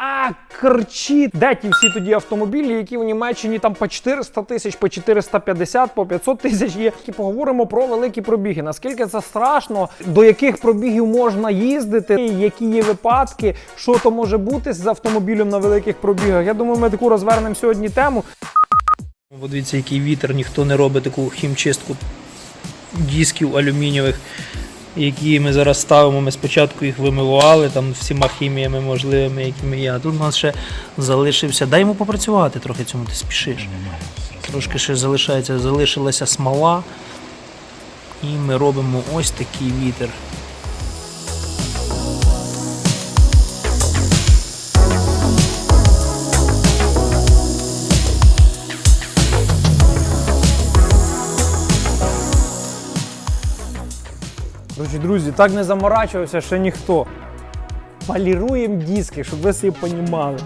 а кричить. Де ті всі тоді автомобілі, які в Німеччині там по 400 тисяч, по 450, по 500 тисяч є. І поговоримо про великі пробіги. Наскільки це страшно, до яких пробігів можна їздити, які є випадки, що то може бути з автомобілем на великих пробігах. Я думаю, ми таку розвернемо сьогодні тему. Подивіться, який вітер, ніхто не робить таку хімчистку дисків алюмінієвих, які ми зараз ставимо. Ми спочатку їх вимивали там всіма хіміями можливими, якими є. А тут у нас ще залишився. Дай йому попрацювати трохи цьому, ти спішиш. Трошки ще залишається, залишилася смола. І ми робимо ось такий вітер. Короче, друзі, так не заморачувався ще ніхто. Поліруємо диски, щоб ви собі розуміли.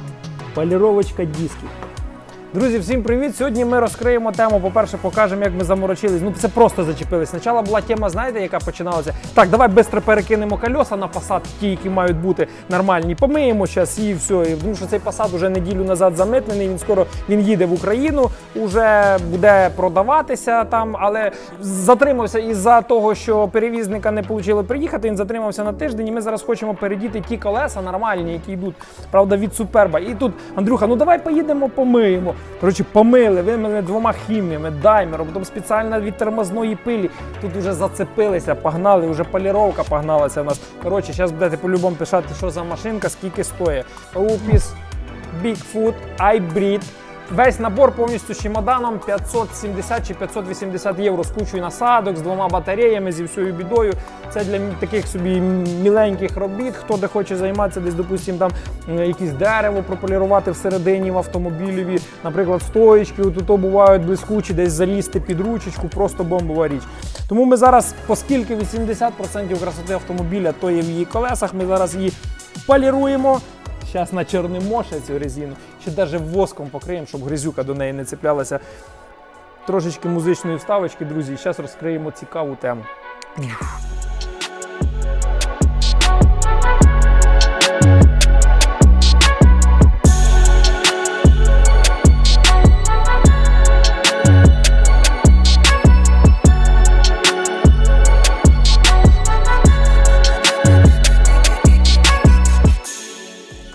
Поліровочка дисків. Друзі, всім привіт! Сьогодні ми розкриємо тему. По-перше, покажемо, як ми заморочились. Ну, це просто зачепились. Спочатку була тема, знаєте, яка починалася. Так, давай швидко перекинемо кольоса на посад, ті, які мають бути нормальні. Помиємо зараз і все. І Тому що цей посад уже неділю назад замитнений. Він скоро він їде в Україну, уже буде продаватися там, але затримався із-за того, що перевізника не отримали приїхати. Він затримався на тиждень. І ми зараз хочемо передіти ті колеса нормальні, які йдуть, правда, від суперба. І тут, Андрюха, ну давай поїдемо, помиємо. Коротше, помили, вимили двома хіміями, даймером, потім спеціально від тормозної пилі. Тут вже зацепилися, погнали, вже поліровка погналася в нас. Коротше, зараз будете по-любому писати, що за машинка, скільки стоїть. Опіс, Bigfoot, iBreed. Весь набор повністю з чемоданом 570 чи 580 євро з кучою насадок, з двома батареями, зі всією бідою. Це для таких собі міленьких робіт. Хто де хоче займатися, десь, допустимо, там якісь дерево прополірувати всередині в автомобілеві, наприклад, стоїчки, от то бувають блискучі, десь залізти під ручечку, просто бомбова річ. Тому ми зараз, оскільки 80% красоти автомобіля то є в її колесах, ми зараз її поліруємо. Зараз на чорнимоше цю резину, чи навіть воском покриємо, щоб грязюка до неї не цеплялася. Трошечки музичної вставочки, друзі. Зараз розкриємо цікаву тему.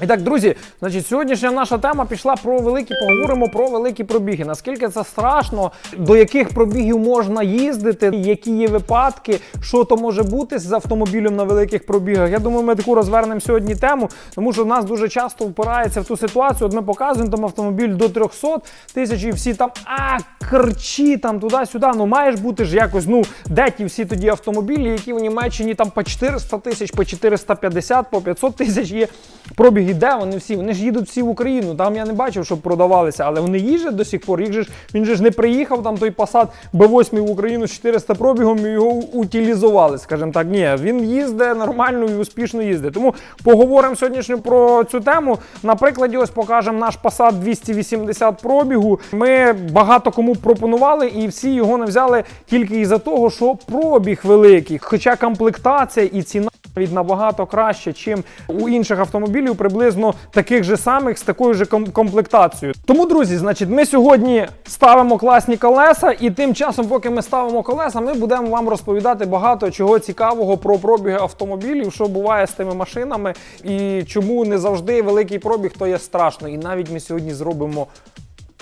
І так, друзі, значить, сьогоднішня наша тема пішла про великі, поговоримо про великі пробіги. Наскільки це страшно, до яких пробігів можна їздити, які є випадки, що то може бути з автомобілем на великих пробігах. Я думаю, ми таку розвернемо сьогодні тему, тому що в нас дуже часто впирається в ту ситуацію. От ми показуємо там автомобіль до 300 тисяч, і всі там а кричі там туди-сюди. Ну маєш бути ж якось. Ну де ті всі тоді автомобілі, які в Німеччині там по 400 тисяч, по 450, по 500 тисяч є пробіги. Де вони всі? Вони ж їдуть всі в Україну. Там я не бачив, щоб продавалися, але вони їздять до сих пор. Їх же ж він же ж не приїхав там той посад Б8 в Україну з 400 пробігом і його утилізували. Скажімо так, ні, він їздить нормально і успішно їздить. Тому поговоримо сьогодні про цю тему. На прикладі, ось покажемо наш Passat 280 пробігу. Ми багато кому пропонували, і всі його не взяли тільки із-за того, що пробіг великий. Хоча комплектація і ціна від набагато краще, чим у інших автомобілів, приблизно таких же самих з такою же комплектацією. Тому, друзі, значить, ми сьогодні ставимо класні колеса, і тим часом, поки ми ставимо колеса, ми будемо вам розповідати багато чого цікавого про пробіги автомобілів, що буває з тими машинами, і чому не завжди великий пробіг то є страшно. І навіть ми сьогодні зробимо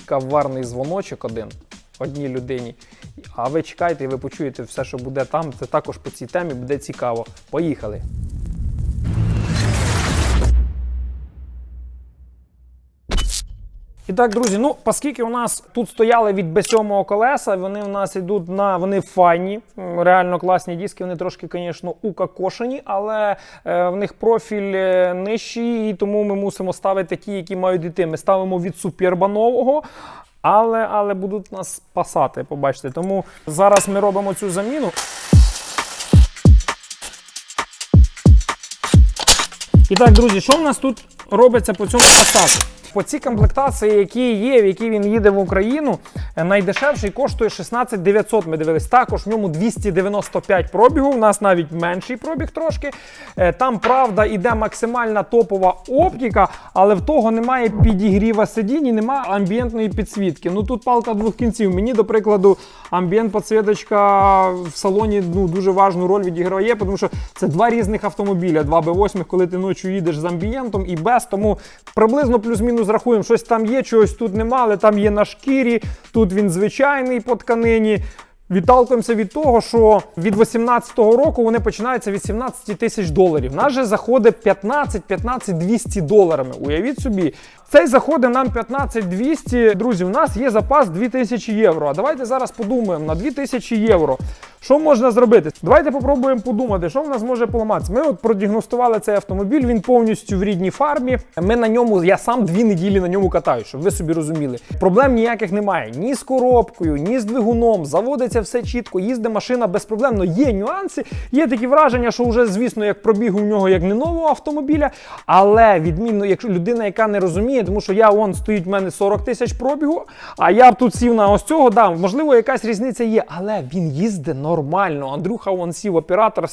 каварний дзвоночок один одній людині. А ви чекайте, і ви почуєте все, що буде там. Це також по цій темі буде цікаво. Поїхали! І так, друзі, ну оскільки у нас тут стояли від B7 колеса, вони у нас йдуть на вони файні, реально класні диски. Вони трошки, звісно, укакошені, але е, в них профіль е, нижчий, і тому ми мусимо ставити ті, які мають йти. Ми ставимо від суперба нового. Але, але будуть нас спасати, побачите. Тому зараз ми робимо цю заміну. І так, друзі, що в нас тут робиться по цьому посаду? По цій комплектації, які є, в якій він їде в Україну, е, найдешевший коштує 16 900. Ми дивились. Також в ньому 295 пробігу. У нас навіть менший пробіг трошки. Е, Там, правда, іде максимальна топова оптика, але в того немає підігріва сидінь і немає амбієнтної підсвітки. Ну тут палка двох кінців. Мені, до прикладу, амбієнт підсвіточка в салоні ну, дуже важну роль відіграє, тому що це два різних автомобіля, два Б8, коли ти ночі їдеш з амбієнтом і без. Тому приблизно плюс-мінус рахуємо, щось там є, чогось тут нема, але там є на шкірі, тут він звичайний по тканині. Відталкуємося від того, що від 18-го року вони починаються від 17 тисяч доларів. Нас же заходить 15-15 200 доларами. Уявіть собі, цей заходить нам 15 200. Друзі, у нас є запас 2000 євро. А давайте зараз подумаємо на 2000 євро. Що можна зробити? Давайте попробуємо подумати, що в нас може поламатися. Ми от продіагностували цей автомобіль, він повністю в рідній фармі. Ми на ньому, я сам дві неділі на ньому катаю, щоб ви собі розуміли. Проблем ніяких немає. Ні з коробкою, ні з двигуном. Заводиться все чітко, їздить машина безпроблемно. Є нюанси, є такі враження, що вже, звісно, як пробіг у нього як не нового автомобіля. Але відмінно, якщо людина, яка не розуміє, тому що я он стоїть в мене 40 тисяч пробігу, а я б тут сів на ось цього, да, можливо, якась різниця є, але він їздить нормально. Андрюха он сів, оператор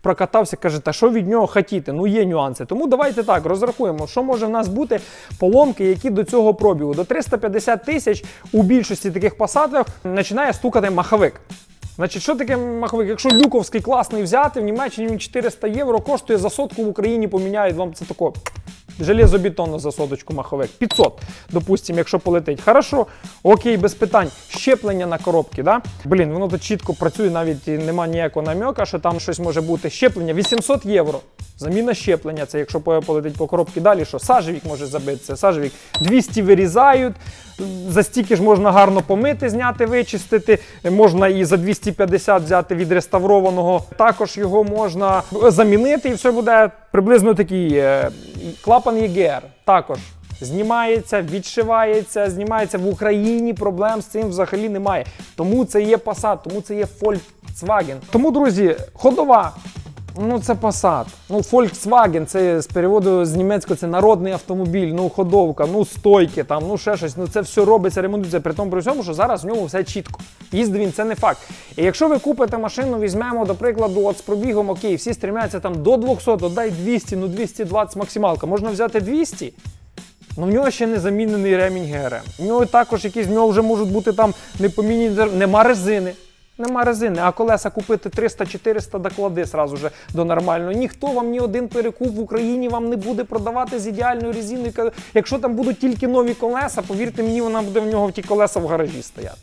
прокатався, каже, та що від нього хотіти? Ну є нюанси. Тому давайте так розрахуємо, що може в нас бути поломки, які до цього пробігу. До 350 тисяч у більшості таких посадок починає стукати маховик. Значить, що таке маховик? Якщо люковський класний взяти, в Німеччині він 400 євро коштує за сотку в Україні поміняють вам це тако. Железобетонно за соточку маховик. 500, допустимо, якщо полетить. Хорошо, окей, без питань. Щеплення на коробки, да? Блін, воно тут чітко працює, навіть нема ніякого намека, що там щось може бути. Щеплення 800 євро. Заміна щеплення, це якщо полетить по коробці далі, що сажевік може забитися. Сажевік 200 вирізають. За стільки ж можна гарно помити, зняти, вичистити. Можна і за 250 взяти відреставрованого. Також його можна замінити, і все буде приблизно такий е, клапан ЄГР. Також знімається, відшивається, знімається в Україні. Проблем з цим взагалі немає. Тому це є Passat, тому це є Volkswagen. Тому, друзі, ходова. Ну, це Passat. Ну, Volkswagen, це з переводу з німецького це народний автомобіль, ну ходовка, ну стойки, там, ну ще щось. Ну це все робиться, ремонтується. При тому при всьому, що зараз в ньому все чітко. Їздить він, це не факт. І якщо ви купите машину, візьмемо, до прикладу, от з пробігом, окей, всі стрімляються там до 200, от дай 200, ну 220 максималка. Можна взяти 200. Ну в нього ще не замінений ремінь ГРМ. У нього також якісь в нього вже можуть бути там не помінені, нема резини. Нема резини, а колеса купити 300-400 доклади сразу же до нормального. Ніхто вам ні один перекуп в Україні вам не буде продавати з ідеальною резиною. Якщо там будуть тільки нові колеса, повірте мені, вона буде в нього в ті колеса в гаражі стояти.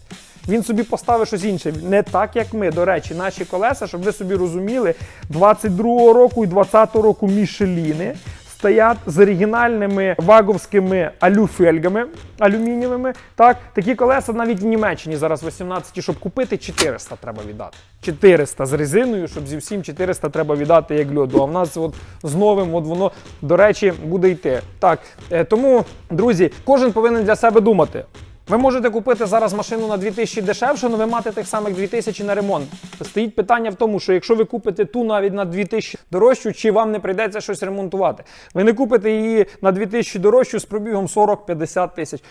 Він собі поставить щось інше. Не так, як ми. До речі, наші колеса, щоб ви собі розуміли, 22-го року і 20-го року Мішеліни стоять з оригінальними ваговськими алюфельгами алюмінієвими. Так, такі колеса навіть в Німеччині зараз 18, щоб купити 400 треба віддати. 400 з резиною, щоб зі всім 400 треба віддати як льоду. А в нас от з новим, от воно, до речі, буде йти. Так, е, тому, друзі, кожен повинен для себе думати. Ви можете купити зараз машину на 2000 дешевше, але ви мати тих самих 2000 на ремонт. Стоїть питання в тому, що якщо ви купите ту навіть на 2000 дорожчу, чи вам не прийдеться щось ремонтувати. Ви не купите її на 2000 дорожчу з пробігом 40-50 тисяч.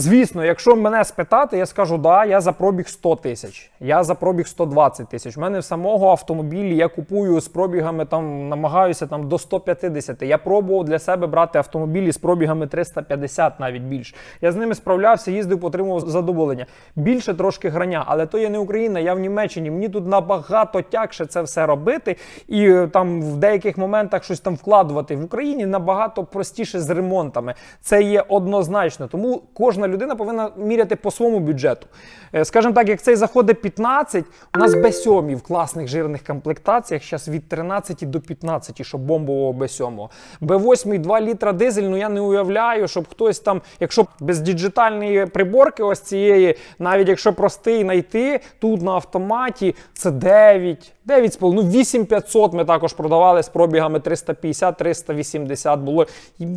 Звісно, якщо мене спитати, я скажу, да, я за пробіг 100 тисяч, я за пробіг 120 тисяч. У мене в самого автомобілі я купую з пробігами, там намагаюся там до 150. Я пробував для себе брати автомобілі з пробігами 350, навіть більше. Я з ними справлявся, їздив, отримував задоволення. Більше трошки грання, але то є не Україна, я в Німеччині. Мені тут набагато тягше це все робити, і е, там в деяких моментах щось там вкладувати. В Україні набагато простіше з ремонтами. Це є однозначно. Тому кожна людина повинна міряти по своєму бюджету. Е, Скажімо так, як цей заходить 15, у нас Б7 в класних жирних комплектаціях зараз від 13 до 15, щоб бомбового Б7. Б8 2 літра дизель, ну я не уявляю, щоб хтось там, якщо без діджитальної приборки ось цієї, навіть якщо простий знайти, тут на автоматі це 9. 9,5, ну 8500 ми також продавали з пробігами 350-380 було.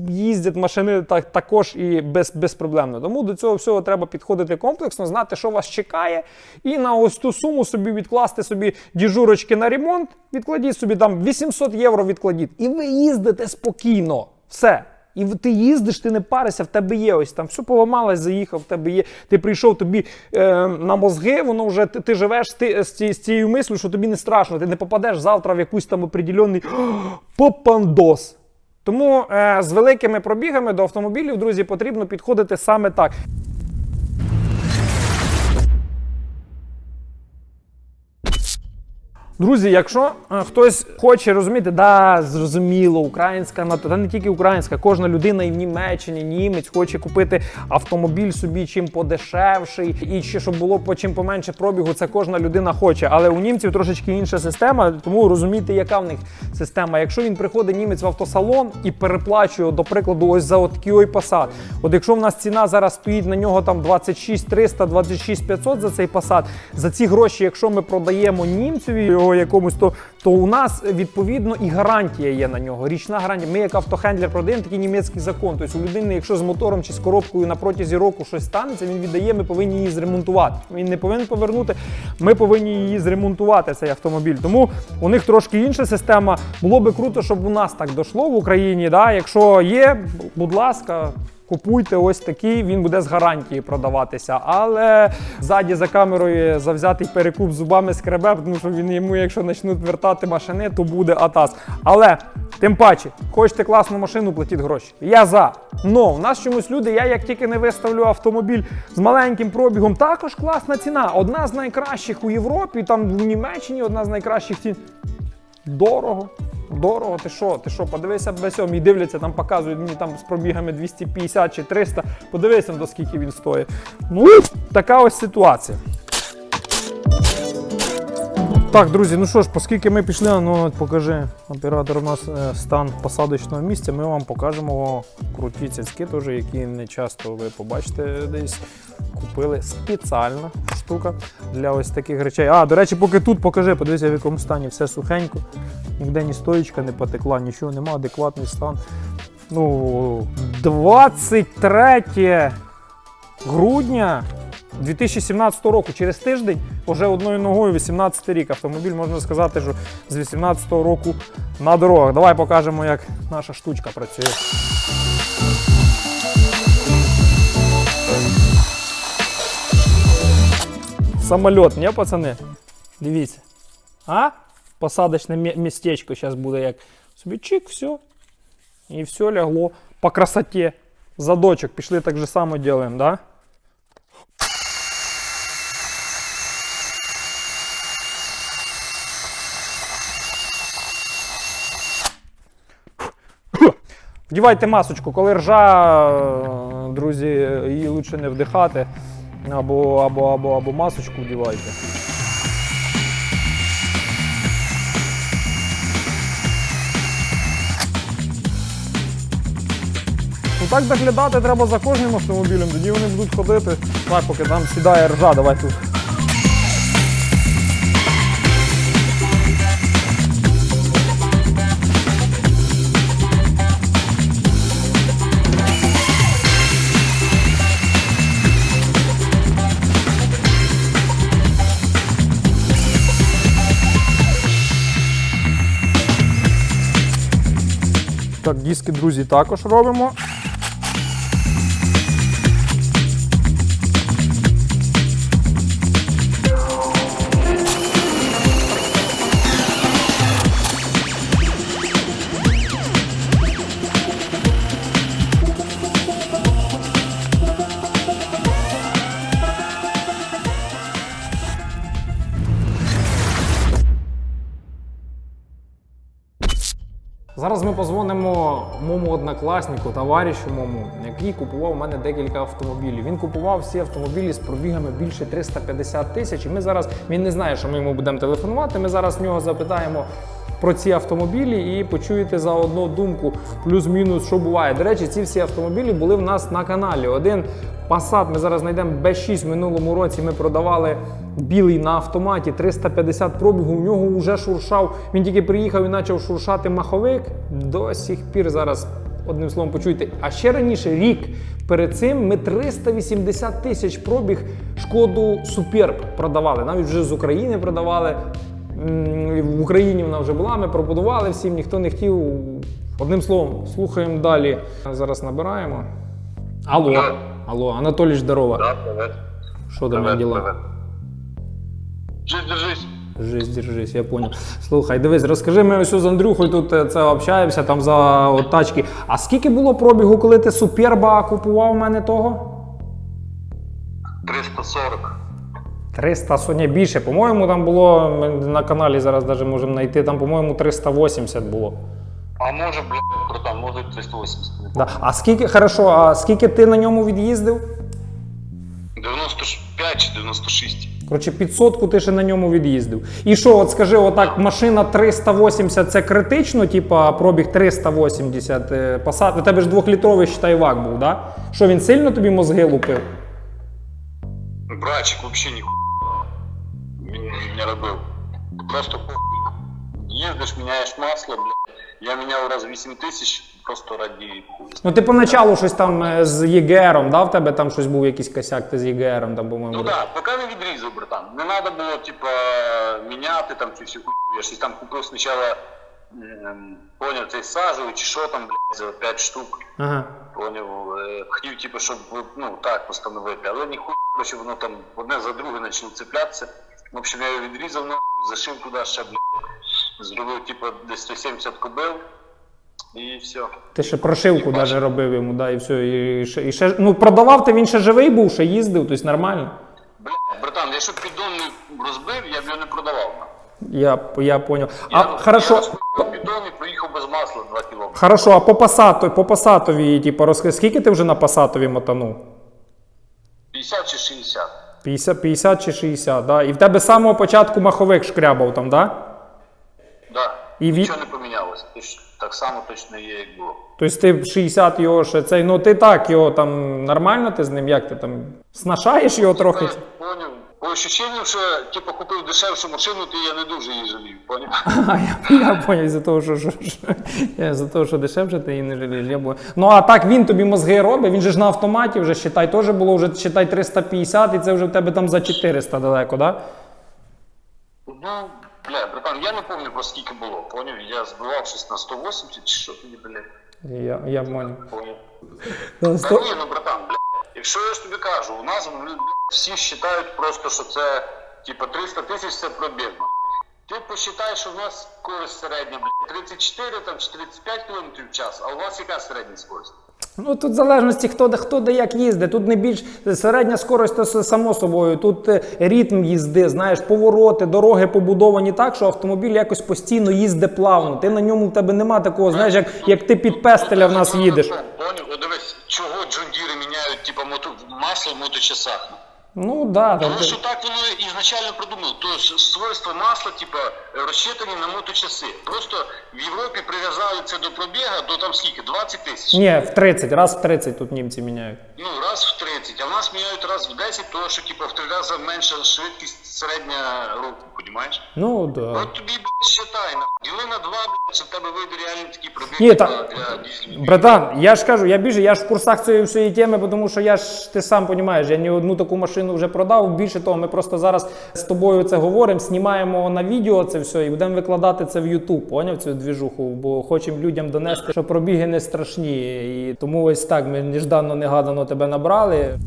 Їздять машини так, також і без, безпроблемно. Тому до цього всього треба підходити комплексно, знати, що вас чекає, і на ось ту суму собі відкласти собі діжурочки на ремонт, відкладіть собі там 800 євро відкладіть. І ви їздите спокійно. Все. І ти їздиш, ти не паришся, в тебе є ось там все поламалось, заїхав, в тебе є. Ти прийшов тобі е, на мозги, воно вже ти, ти живеш з, ти, з, ці- з цією мислю, що тобі не страшно, ти не попадеш завтра в якийсь там определенний попандос. Тому е, з великими пробігами до автомобілів, друзі, потрібно підходити саме так. Друзі, якщо е, хтось хоче розуміти, да, зрозуміло, українська нато, та не тільки українська, кожна людина і в Німеччині, німець хоче купити автомобіль собі чим подешевший, і ще щоб було по чим поменше пробігу, це кожна людина хоче. Але у німців трошечки інша система, тому розумійте, яка в них система. Якщо він приходить німець в автосалон і переплачує, до прикладу, ось за от ой Passat. От якщо в нас ціна зараз стоїть на нього там 26 300, 26 500 за цей Passat, за ці гроші, якщо ми продаємо німцеві його якомусь, то, то у нас відповідно і гарантія є на нього. Річна гарантія. Ми як автохендлер продаємо такий німецький закон. Тобто у людини, якщо з мотором чи з коробкою на протязі року щось станеться, він віддає, ми повинні її зремонтувати. Він не повинен повернути. Ми повинні її зремонтувати, цей автомобіль. Тому у них трошки інша система. Було би круто, щоб у нас так дійшло в Україні. Да? Якщо є, будь ласка. Купуйте ось такий, він буде з гарантії продаватися. Але ззаді за камерою завзятий перекуп зубами скребе, тому що він йому, якщо почнуть вертати машини, то буде атас. Але тим паче, хочете класну машину, платіть гроші. Я за. Но у нас чомусь люди, я як тільки не виставлю автомобіль з маленьким пробігом, також класна ціна. Одна з найкращих у Європі, там в Німеччині одна з найкращих цін. Дорого. Дорого, ти що? Ти що? Подивися без цього. І дивляться, там показують мені там з пробігами 250 чи 300. Подивися, до скільки він стоїть. Ну, така ось ситуація. Так, друзі, ну що ж, оскільки ми пішли, ну покажи оператор у нас е, стан посадочного місця, ми вам покажемо круті цяцьки, теж, які не часто ви побачите десь. Купили спеціальна штука для ось таких речей. А, до речі, поки тут покажи, подивися, в якому стані все сухенько. Ніде ні стоїчка не потекла, нічого нема, адекватний стан. Ну, 23 грудня 2017 року, через тиждень, вже одною ногою 18 рік. Автомобіль можна сказати, що з 18 року на дорогах. Давай покажемо, як наша штучка працює. Самоліт, не, пацани? Дивіться. А? Посадочне містечко зараз буде як собі чик, все. І все лягло по красоті. Задочок пішли так же само робимо, да? Вдівайте масочку, коли ржа, е, друзі, її лучше не вдихати. Або, або, або, або масочку вдівайте. Ну так доглядати треба за кожним автомобілем, тоді вони будуть ходити. Так, поки там сідає ржа, давай тут. Так, диски, друзі, також робимо. Зараз ми позвонимо моєму однокласнику, товаришу моєму, який купував у мене декілька автомобілів. Він купував всі автомобілі з пробігами більше 350 тисяч. І ми зараз він не знає, що ми йому будемо телефонувати. Ми зараз в нього запитаємо про ці автомобілі і почуєте заодно думку плюс-мінус, що буває. До речі, ці всі автомобілі були в нас на каналі. Один Passat ми зараз знайдемо B6 в минулому році. Ми продавали білий на автоматі 350 пробігу. У нього вже шуршав. Він тільки приїхав і почав шуршати маховик. До сих пір зараз. Одним словом, почуйте. А ще раніше, рік перед цим, ми 380 тисяч пробіг шкоду Суперб продавали. Навіть вже з України продавали. В Україні вона вже була, ми пробудували всім, ніхто не хотів. Одним словом, слухаємо далі. Зараз набираємо. Алло, алло, Анатолій, здорово. Да, привет. Що там діла? Жизнь, держись. Держись, держись, я понял. Слухай, дивись, розкажи ми ось з Андрюхою тут е, це общаємося там за от, тачки. А скільки було пробігу, коли ти суперба купував у мене того? 340. 300 сотні більше. По-моєму, там було ми на каналі зараз навіть можемо знайти. Там, по-моєму, 380 було. А може, блядь, братан, може 380. Да. А скільки, хорошо, а скільки ти на ньому від'їздив? 95 чи 96. Коротше, 500 ти ще на ньому від'їздив. І що, от скажи, отак, машина 380 це критично, типа пробіг 380 е, Passat. У тебе ж двохлітровий считай, вак був, да? Що він сильно тобі мозги лупив? Братчик вообще ніхуя не, не робив. Просто їздиш, міняєш масло, блядь. Я міняв раз 8 тисяч, просто раді. Ну ти поначалу щось там е, з ЄГРом, да? В тебе там щось був якийсь косяк, ти з ЄГРом, там, по-моєму. Ну да, поки не відрізав, братан. Не треба було, типа, міняти там цю всю хуйню. Я щось там купив спочатку, поняв, цей сажевий чи що там, блядь, за 5 штук. Ага. Поняв, е, хотів, типу, щоб ну так постановити, але ніхуя, що воно там одне за друге почало цеплятися. В общем, я його відрізав нахуй, зашив туди ще, блядь, зробив, типу, десь 170 кобил і все. Ти ще прошивку І даже робив йому, да, і все. І ще, і ще, ну продавав ти він ще живий був, ще їздив, тобто нормально. Блядь, братан, якщо б піддон не розбив, я б його не продавав. Я, я понял. Я, А, хорошо. Я розбив піддон і проїхав без масла 2 кілометри. Хорошо, а по пасату, по пасатові, типу, розкажи, скільки ти вже на пасатові мотанув? 50 чи 60. 50, 50 чи 60, да? І в тебе з самого початку маховик шкрябав там, да? І від- Нічого не помінялося. Точ- Так само точно є, як було. Тобто ти 60 його ще цей, ну ти так його там нормально ти з ним, як ти там снашаєш його трохи? Я Поняв. По ощущенню, що типу, купив дешевшу машину, то я не дуже її жалів, поняв? Я, я поняв, за того, що, що, що, я, за того, що дешевше ти її не жалієш. Я понял. Ну а так він тобі мозги робить, він же ж на автоматі вже считай, теж було вже считай 350, і це вже в тебе там за 400 далеко, да? Ну, бля, братан, я не пам'ятаю про скільки було, поняв? Я збивав щось на 180 чи що тоді, бля, Я, я поняв. поняв. Ну, Та ні, ну, братан, бля, якщо я ж тобі кажу, у нас бля, всі вважають просто, що це, типа, 300 тисяч це пробіг. Ти посчитай, що в нас скорость середня, бля, 34 там, чи 35 км в час, а у вас яка середня скорость? Ну тут в залежності, хто де хто де як їздить. Тут не більш середня скорость, то само собою. Тут е, ритм їзди, знаєш, повороти, дороги побудовані так, що автомобіль якось постійно їздить плавно. Ти на ньому в тебе нема такого, знаєш, як, як ти під пестеля в нас їдеш. Дивись, чого джундіри міняють, мото... масло в моточасах? Ну да, там, Тому що так воно ізначально придумано. То есть свойства масла, типа, розчитані на моточаси. Просто в Європі прив'язали це до пробіга до там скільки? 20 тисяч. ні, в 30, раз в 30 тут німці міняють. Ну, раз в 30, а в нас міняють раз в 10, тому що типа, в три рази менша швидкість середня руху, розумієш? Ну да. От тобі, блядь, считай, на діли на два, блядь, щоб в тебе вийде реально такий пробіг Ні, та- для. Братан, я ж кажу, я більше, я ж в курсах цієї всієї теми, тому що я ж ти сам розумієш, я не одну таку машину вже продав. Більше того, ми просто зараз з тобою це говоримо, знімаємо на відео це все і будемо викладати це в YouTube, поняв цю двіжуху, бо хочемо людям донести, що пробіги не страшні. І тому ось так ми нежданно негадано тебе набрали.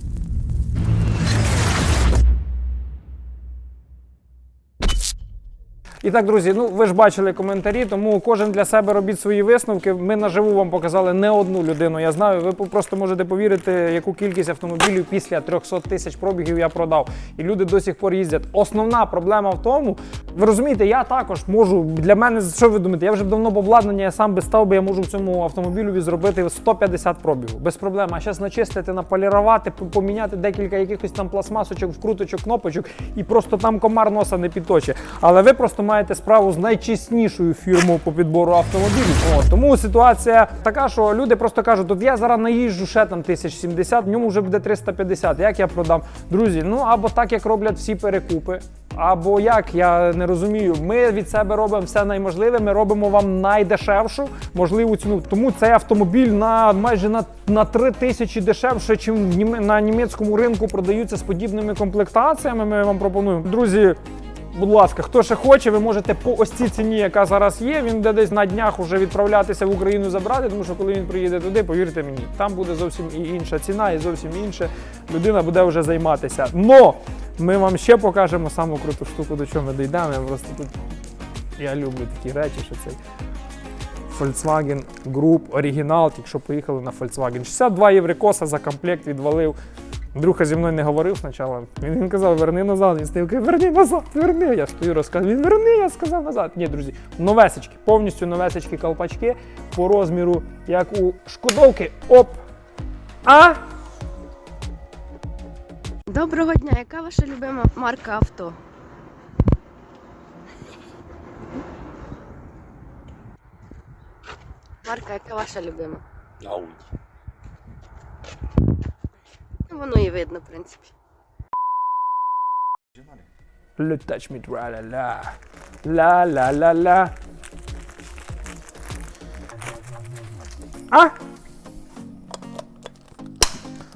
І так, друзі, ну ви ж бачили коментарі, тому кожен для себе робіть свої висновки. Ми наживу вам показали не одну людину. Я знаю, ви просто можете повірити, яку кількість автомобілів після 300 тисяч пробігів я продав. І люди до сих пор їздять. Основна проблема в тому, ви розумієте, я також можу для мене що ви думаєте? Я вже давно б обладнання, я сам би став би, я можу в цьому автомобілю зробити 150 пробігів без проблем. А зараз начистити, наполірувати, поміняти декілька якихось там пластмасочок, вкруточок, кнопочок, і просто там комар носа не підточе. Але ви просто маєте справу з найчеснішою фірмою по підбору автомобілів. О, тому ситуація така, що люди просто кажуть, от я зараз наїжджу ще там 1070, в ньому вже буде 350. Як я продам? Друзі, ну або так, як роблять всі перекупи. Або як я не розумію, ми від себе робимо все найможливе. Ми робимо вам найдешевшу можливу ціну. Тому цей автомобіль на майже на, на 3 тисячі дешевше, чим на німецькому ринку продаються з подібними комплектаціями. Ми вам пропонуємо. Друзі, Будь ласка, хто ще хоче, ви можете по ось цій ціні, яка зараз є. Він буде десь на днях уже відправлятися в Україну забрати, тому що коли він приїде туди, повірте мені, там буде зовсім і інша ціна, і зовсім інше. Людина буде вже займатися. Но ми вам ще покажемо саму круту штуку, до чого ми дійдемо. Я просто тут я люблю такі речі, що це Volkswagen Group оригінал, тільки що поїхали на Volkswagen. 62 єврикоса за комплект відвалив. Друга зі мною не говорив спочатку. Він, він казав, верни назад. Він каже, верни назад, верни. Я стою, розказую. Він верни, я сказав назад. Ні, друзі, новесечки, повністю новесечки колпачки по розміру, як у шкодовки. Оп! А? Доброго дня, яка ваша любима марка авто? Марка, яка ваша любима? Ауді. Воно і видно, в принципі. Le touch me la. А?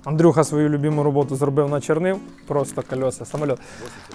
Андрюха свою любиму роботу зробив начернив. Просто кольоса, самоліт.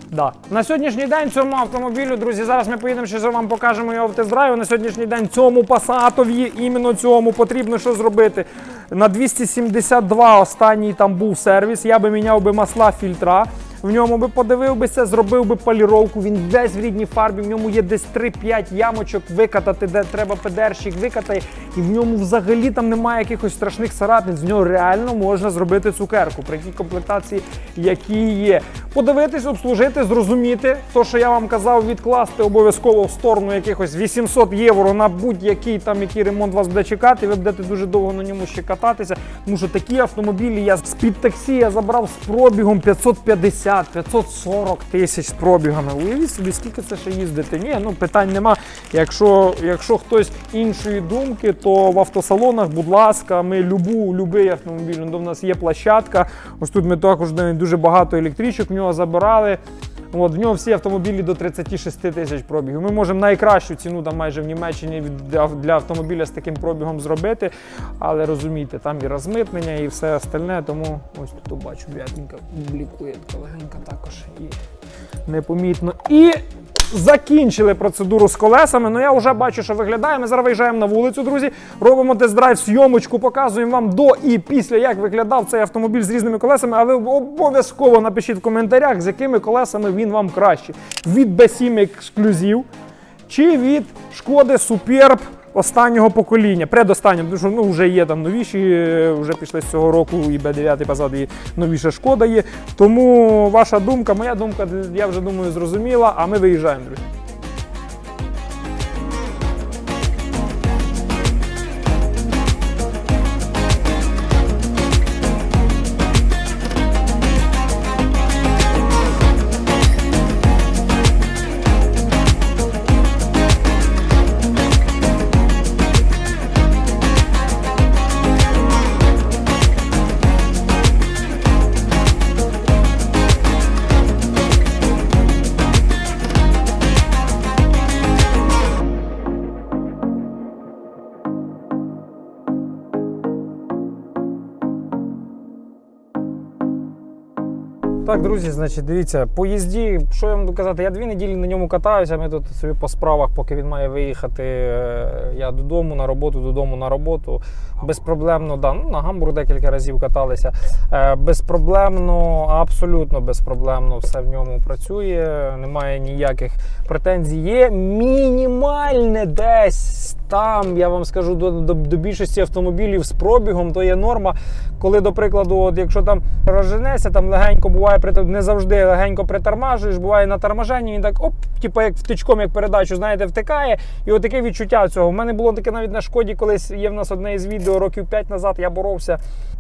Да. На сьогоднішній день цьому автомобілю, друзі, зараз ми поїдемо, ще вам покажемо його в тест-драйві. На сьогоднішній день цьому пасатові, іменно цьому потрібно що зробити. На 272 останній там був сервіс. Я би міняв би масла фільтра. В ньому би подивив би це, зробив би поліровку. Він весь в рідній фарбі. В ньому є десь 3-5 ямочок викатати, де треба педерщик викатати. І в ньому взагалі там немає якихось страшних царапин. З нього реально можна зробити цукерку при тій комплектації, які є. Подивитись, обслужити, зрозуміти. То, що я вам казав, відкласти обов'язково в сторону якихось 800 євро на будь-який там який ремонт вас буде чекати. Ви будете дуже довго на ньому ще кататися. Тому що такі автомобілі я з-під таксі я забрав з пробігом 550 540 тисяч з пробігами. Уявіть собі, скільки це ще їздити? Ні, ну питань нема. Якщо, якщо хтось іншої думки, то в автосалонах, будь ласка, ми любу, любий автомобіль. До в нас є площадка. Ось тут ми також дуже багато електричок в нього забирали. От, в нього всі автомобілі до 36 тисяч пробігів. Ми можемо найкращу ціну там майже в Німеччині для, автомобіля з таким пробігом зробити. Але розумієте, там і розмитнення, і все остальне. Тому ось тут бачу, б'ятенька блікує така легенька також і непомітно. І закінчили процедуру з колесами. Ну я вже бачу, що виглядає. Ми зараз виїжджаємо на вулицю, друзі. Робимо тест-драйв, зйомочку, показуємо вам до і після, як виглядав цей автомобіль з різними колесами. А ви обов'язково напишіть в коментарях, з якими колесами він вам краще. Від B7 ексклюзів чи від шкоди Superb останнього покоління, предостаннього, тому ну, вже є там новіші, вже пішли з цього року і Б9 Passat, і новіша шкода є. Тому ваша думка, моя думка, я вже думаю, зрозуміла, а ми виїжджаємо, друзі. Так, друзі, значить, дивіться, по їзді, що я вам казати, я дві неділі на ньому катаюся. Ми тут собі по справах, поки він має виїхати. е, Я додому на роботу, додому на роботу. Безпроблемно, да, ну, на Гамбург декілька разів каталися. Е, Безпроблемно, абсолютно безпроблемно все в ньому працює. Немає ніяких претензій. Є мінімальне десь там, я вам скажу, до, до, до більшості автомобілів з пробігом, то є норма. Коли, до прикладу, от якщо там розженеся, там легенько буває не завжди легенько притормажуєш, буває на торможенні, він так оп, типу як втичком, як передачу, знаєте, втикає. І от таке відчуття цього. У мене було таке навіть на шкоді, колись є в нас одне із відео років 5 назад, я боровся.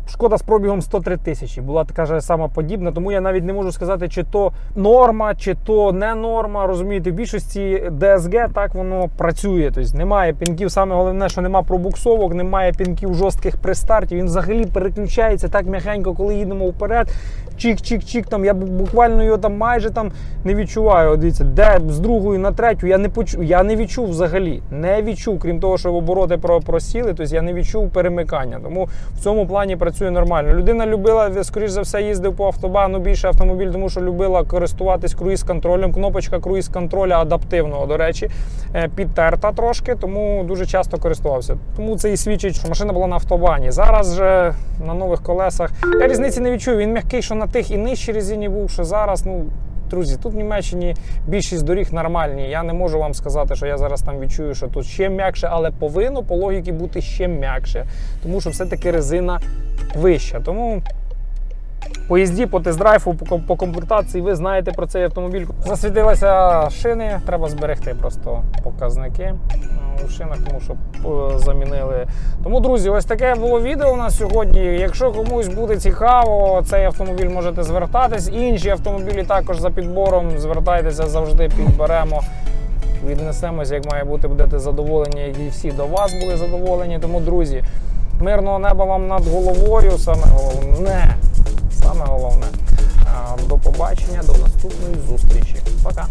Шкода з пробігом 103 тисячі. Була така ж сама подібна, тому я навіть не можу сказати, чи то норма, чи то не норма. Розумієте, в більшості DSG так воно працює. Тобто немає пінків. Саме головне, що немає пробуксовок, немає пінків жорстких при старті. Він взагалі переключається так м'ягенько, коли їдемо вперед. Чик-чик-чик. Там я буквально його там майже там не відчуваю. Дивіться, де з другої на третю я не почу, я не відчув взагалі. Не відчув, крім того, що обороти про- просіли, тобто я не відчув перемикання. Тому в цьому плані працює працює нормально. Людина любила, скоріш за все, їздив по автобану більше автомобіль, тому що любила користуватись круїз-контролем. Кнопочка круїз-контроля адаптивного, до речі, е, підтерта трошки, тому дуже часто користувався. Тому це і свідчить, що машина була на автобані. Зараз же на нових колесах я різниці не відчую. Він м'який, що на тих і нижчій резині був, що зараз, ну. Друзі, тут в Німеччині більшість доріг нормальні. Я не можу вам сказати, що я зараз там відчую, що тут ще м'якше, але повинно по логіки бути ще м'якше, тому що все-таки резина вища. Тому по їзді, по тест-драйву, по, комплектації ви знаєте про цей автомобіль. Засвітилися шини, треба зберегти просто показники у шинах, тому що е, замінили. Тому, друзі, ось таке було відео у нас сьогодні. Якщо комусь буде цікаво, цей автомобіль можете звертатись. Інші автомобілі також за підбором. Звертайтеся завжди підберемо. Віднесемось, як має бути, будете задоволені, і всі до вас були задоволені. Тому, друзі, мирного неба вам над головою. Саме головне саме головне. До побачення, до наступної зустрічі. Пока!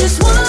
just one